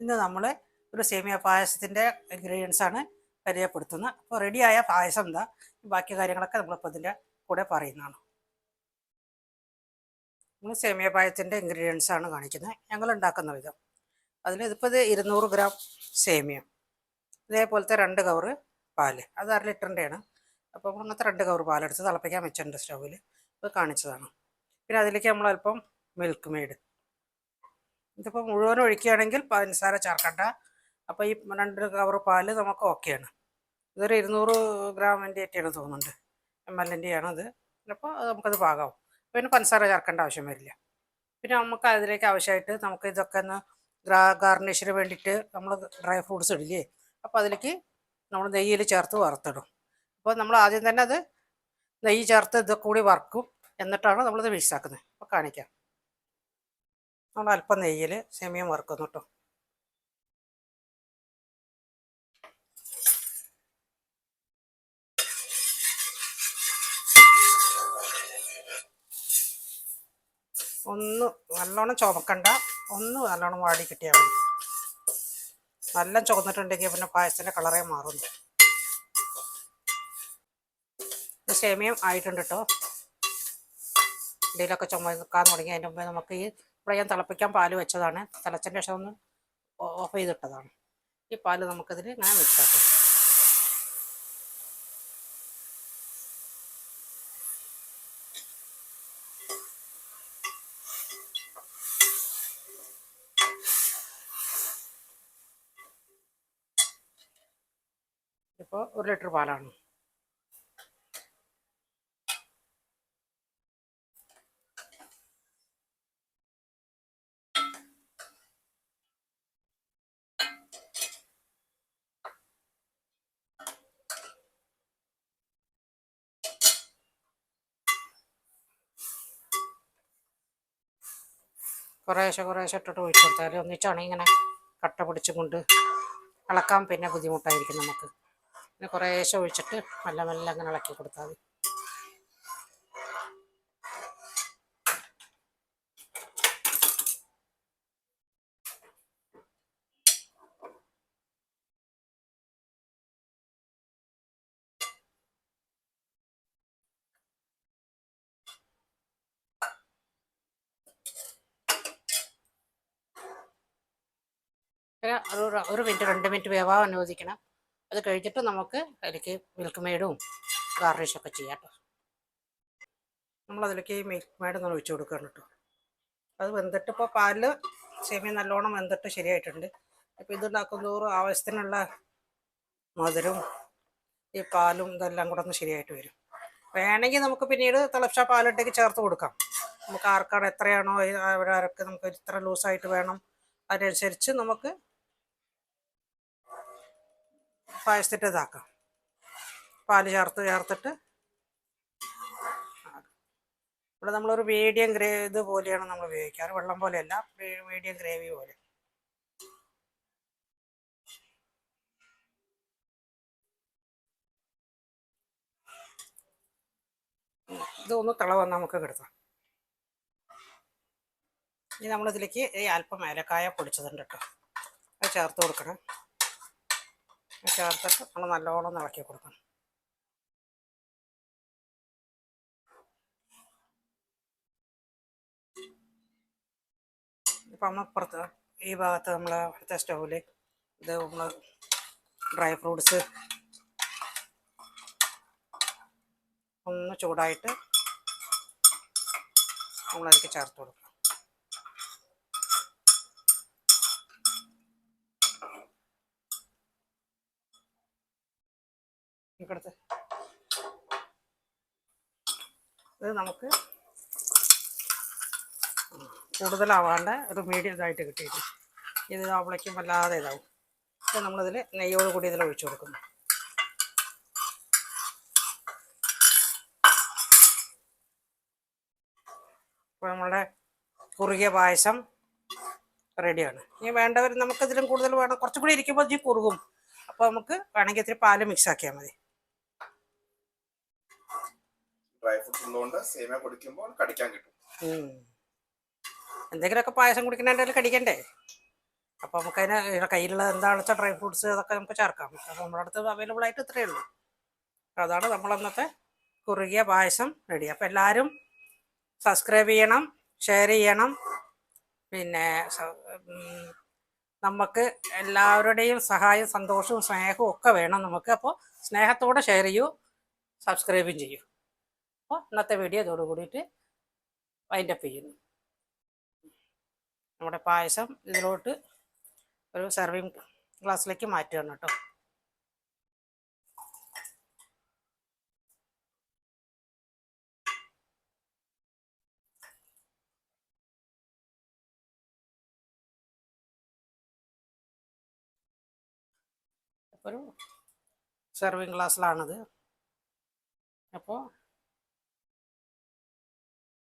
ഇന്ന് നമ്മൾ ഒരു സേമിയ പായസത്തിന്റെ ഇൻഗ്രീഡിയൻസ് ആണ് പരിചയപ്പെടുത്തുന്നത്. അപ്പോൾ റെഡിയായ പായസം എന്താ? ബാക്കി കാര്യങ്ങളൊക്കെ നമ്മളിപ്പോൾ ഇതിന്റെ കൂടെ പറയുന്നതാണ്. നമ്മൾ സേമിയ പായസത്തിന്റെ ഇൻഗ്രീഡിയൻസ് ആണ് കാണിക്കുന്നത്. ഞങ്ങൾ ഉണ്ടാക്കുന്ന വിധം. അതിൽ ഇതിപ്പോൾ ഇത് ഇരുന്നൂറ് ഗ്രാം സേമിയ. ഇതേപോലത്തെ രണ്ട് കവറ് പാൽ. അത് അര ലിറ്ററിന്റെയാണ് അപ്പോൾ അങ്ങനത്തെ രണ്ട് കവർ പാലെടുത്ത് തിളപ്പിക്കാൻ വെച്ചിട്ടുണ്ട് സ്റ്റൗവിൽ ഇത് കാണിച്ചതാണ്. പിന്നെ അതിലേക്ക് നമ്മൾ അല്പം മിൽക്ക് മെയ്ഡ് ഇതിപ്പോൾ മുഴുവൻ ഒഴിക്കുകയാണെങ്കിൽ പഞ്ചസാര ചേർക്കണ്ട. അപ്പോൾ ഈ രണ്ട് കവർ പാൽ നമുക്ക് ഓക്കെയാണ്. ഇതൊരു ഇരുന്നൂറ് ഗ്രാമിന്റെ ഒക്കെയാണ് തോന്നുന്നുണ്ട്. എം എല്ലിന്റെ ആണ് അത് അപ്പോൾ നമുക്കത് പാകാവും. പിന്നെ പഞ്ചസാര ചേർക്കേണ്ട ആവശ്യം വരില്ല. പിന്നെ നമുക്ക് അതിലേക്ക് ആവശ്യമായിട്ട് നമുക്ക് ഇതൊക്കെ ഒന്ന് ഗ്രാ ഗാർണിഷിന് വേണ്ടിയിട്ട് നമ്മൾ ഡ്രൈ ഫ്രൂട്ട്സ് ഇടില്ലേ? അപ്പോൾ അതിലേക്ക് നമ്മൾ നെയ്യിൽ ചേർത്ത് വറുത്തിടും. അപ്പോൾ നമ്മൾ ആദ്യം തന്നെ അത് നെയ്യ് ചേർത്ത് ഇതൊക്കെ കൂടി വറുക്കും. എന്നിട്ടാണ് നമ്മളിത് മിക്സാക്കുന്നത് അപ്പോൾ കാണിക്കാം. നമ്മൾ അല്പം നെയ്യിൽ സെമിയം വറുക്കുന്നു കേട്ടോ ഒന്ന് നല്ലോണം ചുമക്കണ്ട. ഒന്ന് നല്ലോണം വാടി കിട്ടിയാൽ മതി. നല്ല ചുവന്നിട്ടുണ്ടെങ്കിൽ പിന്നെ പായസത്തിന്റെ കളറേ മാറുന്നു സേമിയം ആയിട്ടുണ്ട് കേട്ടോ ഇതിലൊക്കെ ചുമക്കാൻ തുടങ്ങി. അതിന്റെ മുമ്പേ നമുക്ക് ഈ ഇവിടെ ഞാൻ തിളപ്പിക്കാൻ പാൽ വെച്ചതാണ്. തിളച്ചതിന് ശേഷം ഒന്ന് ഓഫ് ചെയ്തിട്ടതാണ്. ഈ പാൽ നമുക്കതിൽ ഞാൻ മിക്സാക്കാം ഇപ്പോൾ ഒരു ലിറ്റർ പാലാണ്. കുറേശ്ശെ കുറേശ്ശെ ഇട്ടിട്ട് ഒഴിച്ചു കൊടുത്താൽ ഒന്നിച്ചാണ് ഇങ്ങനെ കട്ട പിടിച്ചും കൊണ്ട് ഇളക്കാൻ പിന്നെ ബുദ്ധിമുട്ടായിരിക്കും നമുക്ക്. പിന്നെ കുറേശ്ശെ ഒഴിച്ചിട്ട് മെല്ലെ മെല്ലെ അങ്ങനെ ഇളക്കി കൊടുത്താൽ മതി. ഒരു ഒരു മിനിറ്റ് രണ്ട് മിനിറ്റ് വേവാൻ അനുവദിക്കണം. അത് കഴിഞ്ഞിട്ട് നമുക്ക് അതിലേക്ക് മിൽക്ക് മെയ്ഡും ഗാർണിഷൊക്കെ ചെയ്യാം കേട്ടോ. നമ്മളതിലേക്ക് മിൽക്ക് മെയ്ഡ് ഒന്ന് ഒഴിച്ചു കൊടുക്കണം കേട്ടോ. അത് വെന്തിട്ട് ഇപ്പോൾ പാലിൽ സേമിയ നല്ലോണം വെന്തിട്ട് ശരിയായിട്ടുണ്ട്. അപ്പോൾ ഇതുണ്ടാക്കും തോറും ആവശ്യത്തിനുള്ള മധുരവും ഈ പാലും ഇതെല്ലാം കൂടെ ഒന്ന് ശരിയായിട്ട് വരും. വേണമെങ്കിൽ നമുക്ക് പിന്നീട് തിളച്ച പാലിട്ടേക്ക് ചേർത്ത് കൊടുക്കാം. നമുക്ക് ആർക്കാണ് എത്രയാണോ അവരാർക്ക് നമുക്ക് ഇത്ര ലൂസായിട്ട് വേണം അതിനനുസരിച്ച് നമുക്ക് പായസത്തിട്ട് ഇതാക്കാം. പാൽ ചേർത്ത് ചേർത്തിട്ട് ഇവിടെ നമ്മളൊരു മീഡിയം ഗ്രേ ഇത് പോലെയാണ് നമ്മൾ ഉപയോഗിക്കാറ് വെള്ളം പോലെയല്ല മീഡിയം ഗ്രേവി പോലെ. ഇതൊന്ന് തിള വന്ന് നമുക്ക് കിടത്താം ഇനി നമ്മളിതിലേക്ക് ഈ അല്പം ഏലക്കായ പൊടിച്ചതുണ്ട് കേട്ടോ. അത് ചേർത്ത് കൊടുക്കണം. ചേർത്തിട്ട് നമ്മൾ നല്ലോണം ഇളക്കി കൊടുക്കണം. ഇപ്പം നമ്മൾ പുറത്ത് ഈ ഭാഗത്ത് നമ്മൾ അടുത്ത സ്റ്റൗവിൽ ഇത് നമ്മൾ ഡ്രൈ ഫ്രൂട്ട്സ് ഒന്ന് ചൂടായിട്ട് നമ്മളതിലേക്ക് ചേർത്ത് കൊടുക്കണം. ഇവിടുത്തെ ഇത് നമുക്ക് കൂടുതലാവാണ്ട് ഒരു മീഡിയം ഇതായിട്ട് കിട്ടിയിട്ട് ഇത് ആവുമ്പോഴേക്കും വല്ലാതെ ഇതാവും. ഇത് നമ്മളിതിൽ നെയ്യോട് കൂടി ഇതിൽ ഒഴിച്ചു കൊടുക്കുന്നു. അപ്പോൾ നമ്മളുടെ കുറുകിയ പായസം റെഡിയാണ്. ഇനി വേണ്ടവർ നമുക്കിതിലും കൂടുതൽ വേണം. കുറച്ചും കൂടി ഇരിക്കുമ്പോൾ ഇത് കുറുകും. അപ്പോൾ നമുക്ക് വേണമെങ്കിൽ ഇത്തിരി പാൽ മിക്സ് ആക്കിയാൽ മതി. ഡ്രൈ ഫ്രൂട്ട്സ് ഉള്ളതുകൊണ്ട് സേമിയ കുടിക്കുമ്പോൾ കടിക്കാൻ കിട്ടും. എന്തെങ്കിലുമൊക്കെ പായസം കുടിക്കണേന്റെ കടിക്കണ്ടേ? അപ്പോൾ നമുക്കതിന് കയ്യിലുള്ള എന്താണെന്ന് വെച്ചാൽ ഡ്രൈ ഫ്രൂട്ട്സ് അതൊക്കെ നമുക്ക് ചേർക്കാം. നമ്മുടെ അടുത്ത് അവൈലബിൾ ആയിട്ട് ഇത്രയേ ഉള്ളൂ. അതാണ് നമ്മൾ അന്നത്തെ കുറുകിയ പായസം റെഡി അപ്പോൾ എല്ലാവരും സബ്സ്ക്രൈബ് ചെയ്യണം ഷെയർ ചെയ്യണം. പിന്നെ നമുക്ക് എല്ലാവരുടെയും സഹായം സന്തോഷവും സ്നേഹവും ഒക്കെ വേണം നമുക്ക്. അപ്പോൾ സ്നേഹത്തോടെ ഷെയർ ചെയ്യൂ സബ്സ്ക്രൈബും ചെയ്യൂ. അപ്പോൾ ഇന്നത്തെ വീഡിയോ ഇതോട് കൂടിയിട്ട് വൈൻഡപ്പ് ചെയ്യുന്നു. നമ്മുടെ പായസം ഇതിലോട്ട് ഒരു സെർവിങ് ഗ്ലാസ്സിലേക്ക് മാറ്റുകയാണ് കേട്ടോ. ഒരു സെർവിങ് ഗ്ലാസ്സിലാണത് അപ്പോൾ